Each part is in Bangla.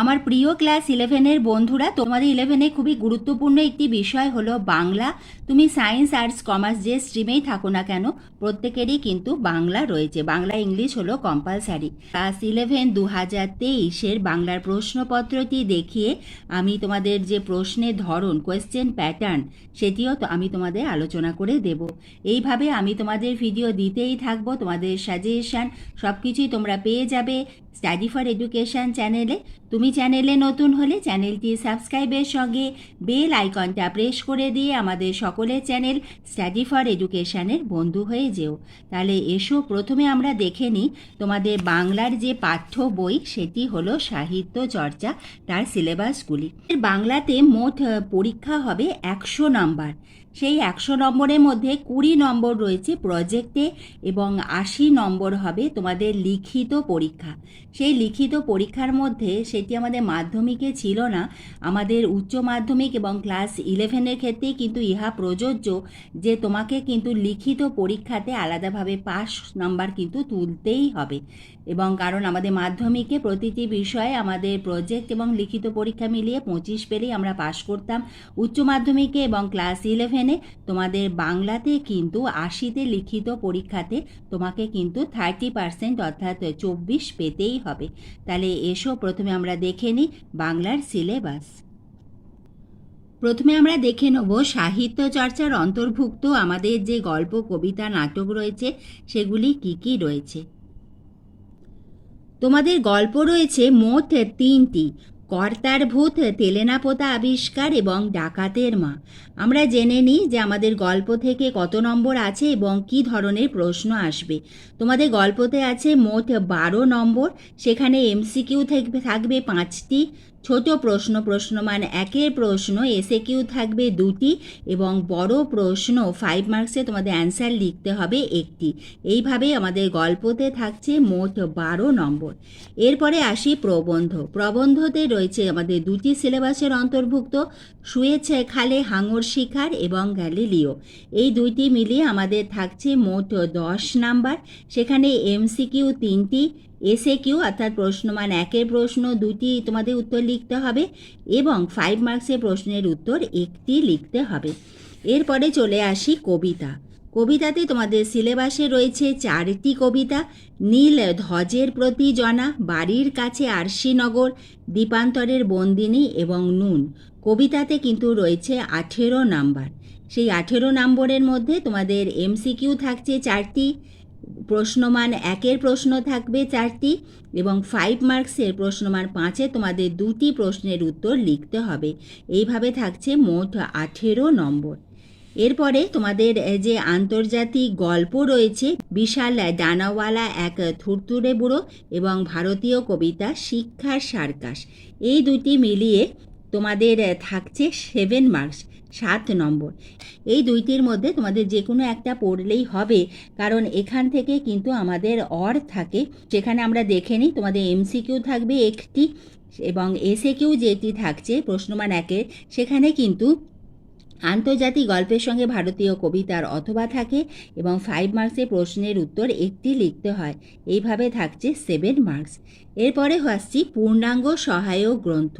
আমার প্রিয় ক্লাস ইলেভেনের বন্ধুরা, তোমাদের ইলেভেনে খুবই গুরুত্বপূর্ণ একটি বিষয় হলো বাংলা। তুমি সায়েন্স, আর্টস, কমার্স যে স্ট্রিমেই থাকো না কেন, প্রত্যেকেরই কিন্তু বাংলা রয়েছে। বাংলা, ইংলিশ হলো কম্পালসারি ক্লাস ইলেভেন দু হাজার তেইশের বাংলার প্রশ্নপত্রটি দেখিয়ে আমি তোমাদের যে প্রশ্নের ধরন কোয়েশ্চেন প্যাটার্ন সেটিও তো আমি তোমাদের আলোচনা করে দেব। এইভাবে আমি তোমাদের ভিডিও দিতেই থাকব, তোমাদের সাজেশন সব কিছুই তোমরা পেয়ে যাবে। স্টাডি ফর এডুকেশন চ্যানেলে তুমি চ্যানেলে নতুন হলে চ্যানেলটি সাবস্ক্রাইবের সঙ্গে বেল আইকনটা প্রেস করে দিয়ে আমাদের সকলের চ্যানেল স্টাডি ফর এডুকেশনের বন্ধু হয়ে যেও। তাহলে এসো, প্রথমে আমরা দেখে নিই তোমাদের বাংলার যে পাঠ্য বই, সেটি হলো সাহিত্য চর্চা তার সিলেবাসগুলি বাংলাতে মোট পরীক্ষা হবে একশো নাম্বার। সেই একশো নম্বরের মধ্যে কুড়ি নম্বর রয়েছে প্রজেক্টে এবং আশি নম্বর হবে তোমাদের লিখিত পরীক্ষা। সেই লিখিত পরীক্ষার মধ্যে সেটি আমাদের মাধ্যমিকে ছিল না, আমাদের উচ্চ মাধ্যমিক এবং ক্লাস ইলেভেনের ক্ষেত্রে কিন্তু ইহা প্রযোজ্য যে তোমাকে কিন্তু লিখিত পরীক্ষাতে আলাদাভাবে পাস নাম্বার কিন্তু তুলতেই হবে। এবং কারণ আমাদের মাধ্যমিকে প্রতিটি বিষয়ে আমাদের প্রজেক্ট এবং লিখিত পরীক্ষা মিলিয়ে পঁচিশ পেলেই আমরা পাশ করতাম। উচ্চ মাধ্যমিকে এবং ক্লাস ইলেভেনে তোমাদের বাংলাতে কিন্তু আশিতে লিখিত পরীক্ষাতে তোমাকে কিন্তু থার্টি পার্সেন্ট অর্থাৎ চব্বিশ পেতেই হবে। তাহলে এসো, প্রথমে আমরা দেখে নিই বাংলার সিলেবাস প্রথমে আমরা দেখে নেব সাহিত্য চর্চার অন্তর্ভুক্ত আমাদের যে গল্প, কবিতা, নাটক রয়েছে, সেগুলি কি কি রয়েছে। তোমাদের গল্প রয়েছে মোট তিনটি। কর্তার ভূত, তেলেনাপোতা আবিষ্কার এবং ডাকাতের মা। আমরা জেনে নিই যে আমাদের গল্প থেকে কত নম্বর আছে এবং কি ধরনের প্রশ্ন আসবে। তোমাদের গল্পতে আছে মোট বারো নম্বর। সেখানে এমসিকিউ থাকবে থাকবে পাঁচটি। ছোট প্রশ্ন প্রশ্ন প্রশ্নমান একের প্রশ্ন এসে কিউ থাকবে দুটি এবং বড় প্রশ্ন ফাইভ মার্কসে তোমাদের অ্যান্সার লিখতে হবে একটি। এইভাবে আমাদের গল্পতে থাকছে মোট বারো নম্বর। এরপরে আসি প্রবন্ধ। প্রবন্ধতে রয়েছে আমাদের দুটি সিলেবাসের অন্তর্ভুক্ত, শুয়েছে খালে হাঙর শিখার এবং গ্যালিলিও। এই দুইটি মিলিয়ে আমাদের থাকছে মোট দশ নাম্বার। সেখানে এমসিকিউ তিনটি এসে কিউ অর্থাৎ প্রশ্নমান একের প্রশ্ন, দুটি তোমাদের উত্তর লিখতে হবে এবং ফাইভ মার্কসের প্রশ্নের উত্তর একটি লিখতে হবে। এরপরে চলে আসি কবিতা। কবিতাতে তোমাদের সিলেবাসে রয়েছে চারটি কবিতা, নীল ধ্বজের প্রতি জনা, বাড়ির কাছে আরশিনগর দীপান্তরের বন্দিনী এবং নুন। কবিতাতে কিন্তু রয়েছে আঠেরো নাম্বার। সেই আঠেরো নম্বরের মধ্যে তোমাদের এমসিকিউ থাকছে চারটি। প্রশ্নমান একের প্রশ্ন থাকবে চারটি এবং ফাইভ মার্কসের প্রশ্নমান পাঁচে তোমাদের দুটি প্রশ্নের উত্তর লিখতে হবে। এইভাবে থাকছে মোট আঠেরো নম্বর। এরপরে তোমাদের যে আন্তর্জাতিক গল্প রয়েছে, বিশাল ডানাওয়ালা এক থুরতুরে বুড়ো এবং ভারতীয় কবিতা শিক্ষার সার্কাস। এই দুটি মিলিয়ে তোমাদের থাকছে সেভেন মার্কস সাত নম্বর। এই দুইটির মধ্যে তোমাদের যে কোনো একটা পড়লেই হবে, কারণ এখান থেকে কিন্তু আমাদের অর থাকে। সেখানে আমরা দেখে নিই, তোমাদের এমসিকিউ থাকবে একটি এবং এসে কিউ যেটি থাকছে প্রশ্নমান একের, সেখানে কিন্তু আন্তর্জাতিক গল্পের সঙ্গে ভারতীয় কবিতার অথবা থাকে এবং ফাইভ মার্কসের প্রশ্নের উত্তর একটি লিখতে হয়। এইভাবে থাকছে সেভেন মার্কস এরপরে আসছি পূর্ণাঙ্গ সহায়ক গ্রন্থ,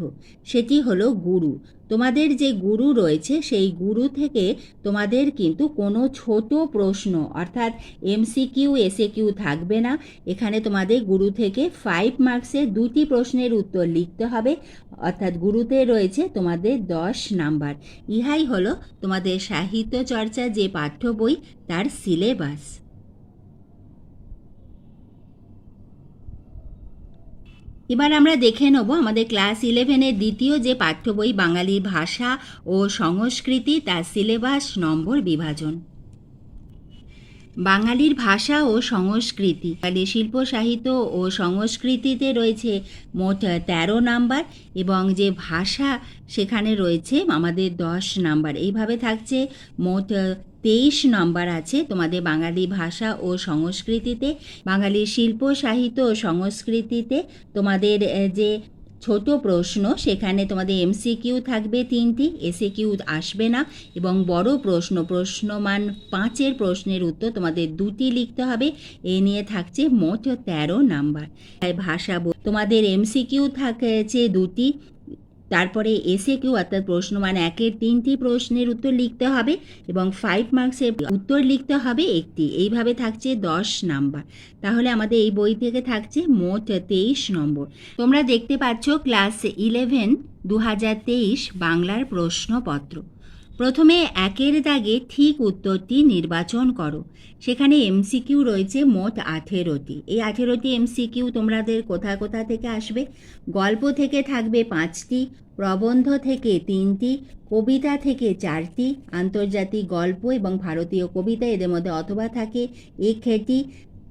সেটি হলো গুরু। তোমাদের যে গুরু রয়েছে, সেই গুরু থেকে তোমাদের কিন্তু কোনো ছোট প্রশ্ন, অর্থাৎ এমসিকিউ এসে কিউ থাকবে না। এখানে তোমাদের গুরু থেকে ফাইভ মার্কসের দুটি প্রশ্নের উত্তর লিখতে হবে, অর্থাৎ গুরুতে রয়েছে তোমাদের দশ নাম্বার। ইহাই হলো তোমাদের সাহিত্য চর্চা যে পাঠ্য বই, তার সিলেবাস এবার আমরা দেখে নেব আমাদের ক্লাস ইলেভেনের দ্বিতীয় যে পাঠ্য বই বাঙালির ভাষা ও সংস্কৃতি, তার সিলেবাস নম্বর, বিভাজন। বাঙালির ভাষা ও সংস্কৃতি। বাঙালির শিল্প সাহিত্য ও সংস্কৃতিতে রয়েছে মোট তেরো নাম্বার এবং যে ভাষা সেখানে রয়েছে আমাদের দশ নাম্বার। এইভাবে থাকছে মোট তেইশ নম্বর আছে তোমাদের বাঙালি ভাষা ও সংস্কৃতিতে। বাঙালির শিল্প, সাহিত্য ও সংস্কৃতিতে তোমাদের যে ছোট প্রশ্ন, সেখানে তোমাদের এমসিকিউ থাকবে তিনটি এসে কিউ আসবে না এবং বড় প্রশ্ন, প্রশ্নমান পাঁচের প্রশ্নের উত্তর তোমাদের দুটি লিখতে হবে। এ নিয়ে থাকছে মোট তেরো নাম্বার। ভাষা তোমাদের এমসিকিউ থাকছে দুটি। তারপরে এসে কেউ অর্থাৎ প্রশ্ন প্রশ্নমান একের তিনটি প্রশ্নের উত্তর লিখতে হবে এবং ফাইভ মার্কসের উত্তর লিখতে হবে একটি। এইভাবে থাকছে দশ নাম্বার। তাহলে আমাদের এই বই থেকে থাকছে মোট তেইশ নম্বর। তোমরা দেখতে পাচ্ছ ক্লাস ইলেভেন দু হাজার তেইশ বাংলার প্রশ্নপত্র। প্রথমে একের দাগে ঠিক উত্তরটি নির্বাচন করো। সেখানে এমসিকিউ রয়েছে মোট আঠেরোটি। এই আঠেরোটি এমসিকিউ তোমাদের কোথা কোথা থেকে আসবে? গল্প থেকে থাকবে পাঁচটি, প্রবন্ধ থেকে তিনটি, কবিতা থেকে চারটি, আন্তর্জাতিক গল্প এবং ভারতীয় কবিতা এদের মধ্যে অথবা থাকে একটি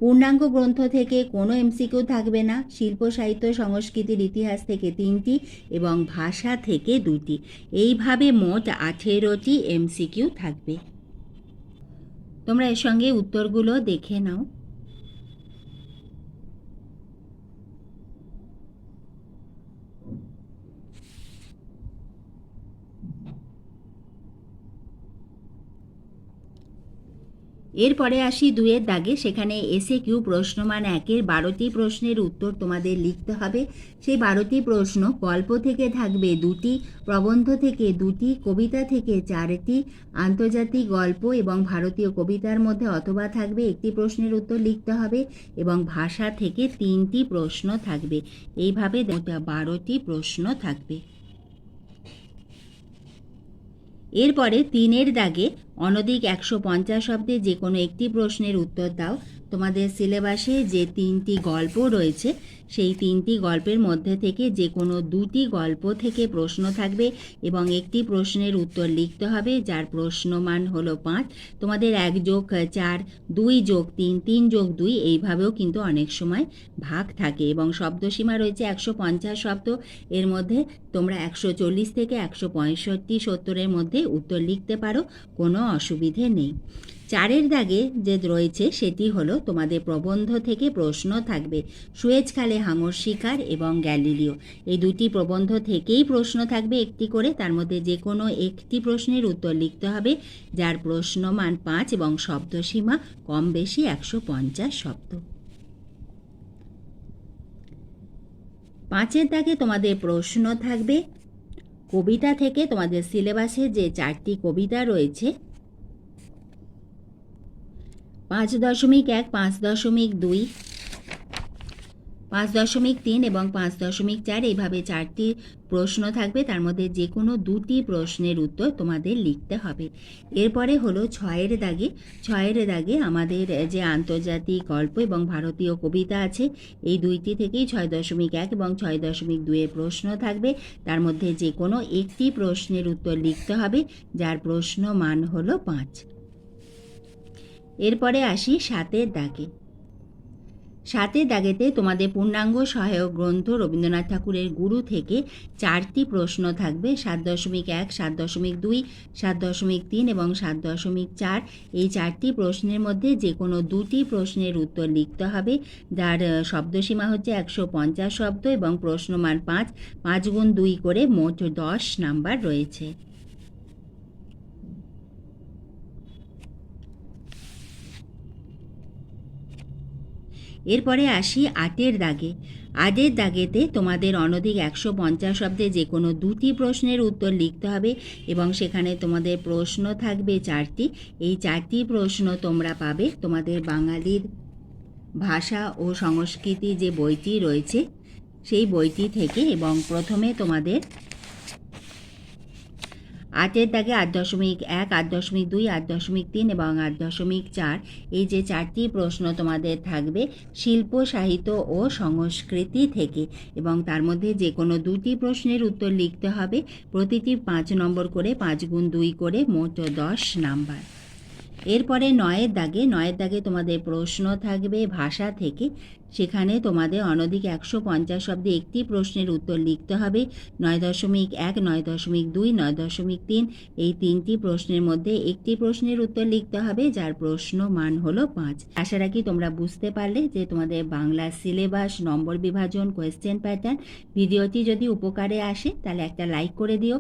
পূর্ণাঙ্গ গ্রন্থ থেকে কোনো এমসিকিউ থাকবে না। শিল্প, সাহিত্য, সংস্কৃতির ইতিহাস থেকে তিনটি এবং ভাষা থেকে দুটি। এইভাবে মোট আঠেরোটি এমসিকিউ থাকবে। তোমরা এর সঙ্গে উত্তরগুলো দেখে নাও। এরপরে আসি দুয়ের দাগে। সেখানে এসে কিউ প্রশ্নমান একের বারোটি প্রশ্নের উত্তর তোমাদের লিখতে হবে। সেই বারোটি প্রশ্ন গল্প থেকে থাকবে দুটি, প্রবন্ধ থেকে দুটি, কবিতা থেকে চারটি, আন্তর্জাতিক গল্প এবং ভারতীয় কবিতার মধ্যে অথবা থাকবে একটি প্রশ্নের উত্তর লিখতে হবে এবং ভাষা থেকে তিনটি প্রশ্ন থাকবে। এইভাবে বারোটি প্রশ্ন থাকবে। এরপরে তিনের দাগে অনধিক একশো পঞ্চাশ শব্দে যে কোনো একটি প্রশ্নের উত্তর দাও। তোমাদের সিলেবাসে যে তিনটি গল্প রয়েছে, সেই তিনটি গল্পের মধ্যে থেকে যে কোনো দুটি গল্প থেকে প্রশ্ন থাকবে এবং একটি প্রশ্নের উত্তর লিখতে হবে, যার প্রশ্নমান হলো পাঁচ। তোমাদের এক যোগ চার, দুই যোগ তিন তিন যোগ দুই এইভাবেও কিন্তু অনেক সময় ভাগ থাকে এবং শব্দসীমা রয়েছে একশো পঞ্চাশ শব্দ। এর মধ্যে তোমরা একশো চল্লিশ থেকে একশো পঁয়ষট্টি সত্তরের মধ্যে উত্তর লিখতে পারো, কোনো অসুবিধে নেই। চারের দাগে যে রয়েছে সেটি হলো তোমাদের প্রবন্ধ থেকে প্রশ্ন থাকবে। সুয়েজ খালে হাঙর শিকার এবং গ্যালিলিও। এই দুটি প্রবন্ধ থেকেই প্রশ্ন থাকবে একটি করে। তার মধ্যে যে কোনো একটি প্রশ্নের উত্তর লিখতে হবে, যার প্রশ্নমান পাঁচ এবং শব্দসীমা কম বেশি একশো পঞ্চাশ শব্দ। পাঁচের দাগে তোমাদের প্রশ্ন থাকবে, কবিতা থেকে তোমাদের সিলেবাসে যে চারটি কবিতা রয়েছে পাঁচ দশমিক এক, পাঁচ দশমিক দুই, পাঁচ দশমিক তিন এবং পাঁচ দশমিক চার এইভাবে চারটি প্রশ্ন থাকবে। তার মধ্যে যে কোনো দুটি প্রশ্নের উত্তর তোমাদের লিখতে হবে। এরপরে হলো ছয়ের দাগে। ছয়ের দাগে আমাদের যে আন্তর্জাতিক গল্প এবং ভারতীয় কবিতা আছে, এই দুইটি থেকেই ছয় দশমিক এক এবং ছয় দশমিক দুয়ে প্রশ্ন থাকবে। তার মধ্যে যে কোনো একটি প্রশ্নের উত্তর লিখতে হবে, যার প্রশ্ন মান হলো পাঁচ। এরপরে আসি সাতের দাগে। সাতের দাগেতে তোমাদের পূর্ণাঙ্গ সহায়ক গ্রন্থ রবীন্দ্রনাথ ঠাকুরের গুরু থেকে চারটি প্রশ্ন থাকবে, সাত দশমিক এক, সাত দশমিক দুই, সাত দশমিক তিন এবং সাত দশমিক চার। এই চারটি প্রশ্নের মধ্যে যে কোনো দুটি প্রশ্নের উত্তর লিখতে হবে। যার শব্দসীমা হচ্ছে একশো পঞ্চাশ শব্দ এবং প্রশ্নমান পাঁচ পাঁচ গুণ দুই করে মোট দশ নাম্বার রয়েছে। এরপরে আসি আটের দাগে। আটের দাগেতে তোমাদের অনধিক একশো পঞ্চাশ শব্দে যে কোনো দুটি প্রশ্নের উত্তর লিখতে হবে এবং সেখানে তোমাদের প্রশ্ন থাকবে চারটি। এই চারটি প্রশ্ন তোমরা পাবে তোমাদের বাঙালির ভাষা ও সংস্কৃতি যে বইটি রয়েছে, সেই বইটি থেকে এবং প্রথমে তোমাদের আটের দাগে আট দশমিক এক, আট দশমিক দুই, আট দশমিক তিন এবং আট দশমিক চার। এই যে চারটি প্রশ্ন তোমাদের থাকবে, শিল্প, সাহিত্য ও সংস্কৃতি থেকে। এবং তার মধ্যে যে কোনো দুটি প্রশ্নের উত্তর লিখতে হবে। প্রতিটি পাঁচ নম্বর করে, পাঁচ গুণ দুই করে, মোট দশ নাম্বার। এরপরে নয়ের দাগে নয়ের দাগে তোমাদের প্রশ্ন থাকবে ভাষা থেকে। সেখানে তোমাদের অনধিক একশো পঞ্চাশ অব্দে একটি প্রশ্নের উত্তর লিখতে হবে। নয় দশমিক এক, নয় দশমিক দুই, নয় দশমিক তিন, এই তিনটি প্রশ্নের মধ্যে একটি প্রশ্নের উত্তর লিখতে হবে, যার প্রশ্ন মান হলো পাঁচ। আশা রাখি তোমরা বুঝতে পারলে যে তোমাদের বাংলা সিলেবাস, নম্বর বিভাজন কোয়েশ্চেন প্যাটার্ন ভিডিওটি যদি উপকারে আসে, তাহলে একটা লাইক করে দিও।